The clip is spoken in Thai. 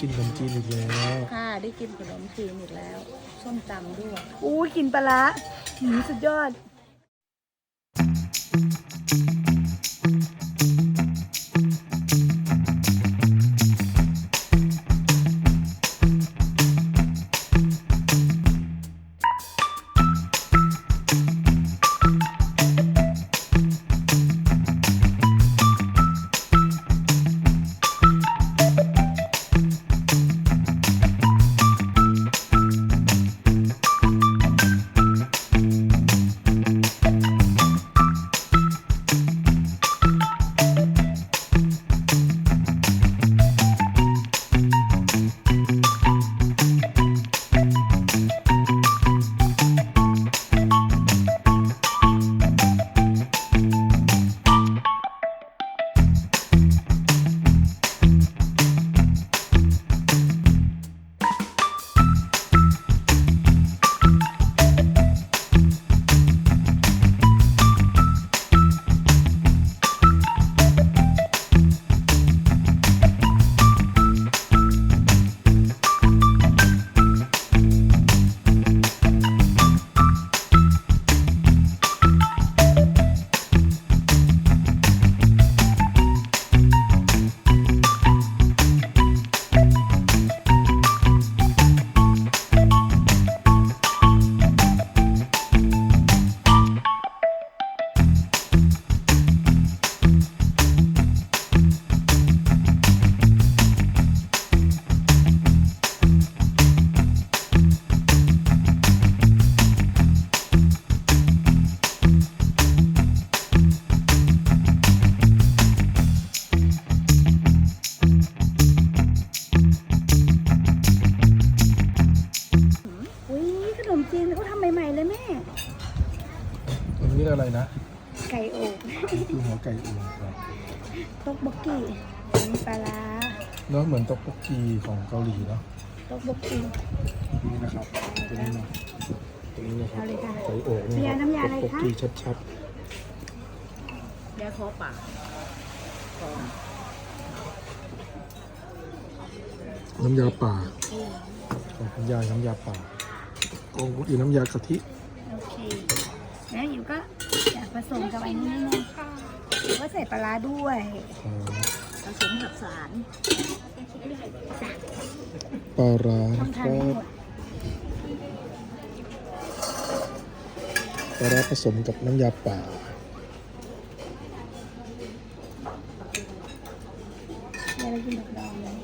คุณยายได้กินขนมจีนอีกแล้วค่ะได้กินขนมจีนอีกแล้ว ส้มตำด้วย อู้ยกินปลาร้าหืมสุดยอด จีนเขาทำใหม่ๆเลยแม่ อันนี้อะไรนะไก่โอกคือหัวไก่อุ่นครับต๊กบกกี้มีปลาร้าเนาะเหมือนต๊อกบกกีของเกาหลีเนาะต๊กบกกี้นี่นะครับตัวนี้นะตัวนี้นะครับเอาเลยค่ะ ไก่โอกนะคน้ำยารับน้ำยาอะไรต๊อกบกคะกีชัดแย่คอปากๆน้ำยาป่าของคุณยายน้ำยาป่า โอ้ยน้ำยากะทิโอเค แล้วอยู่ก็อยากผสมกับไอ้นี่นิดนึงอยู่ก็ใส่ปลาด้วยผสมกับสารปลาร้าต้องปลาร้าผสมกับน้ำยาป่าเยวเกินดอกดองเลย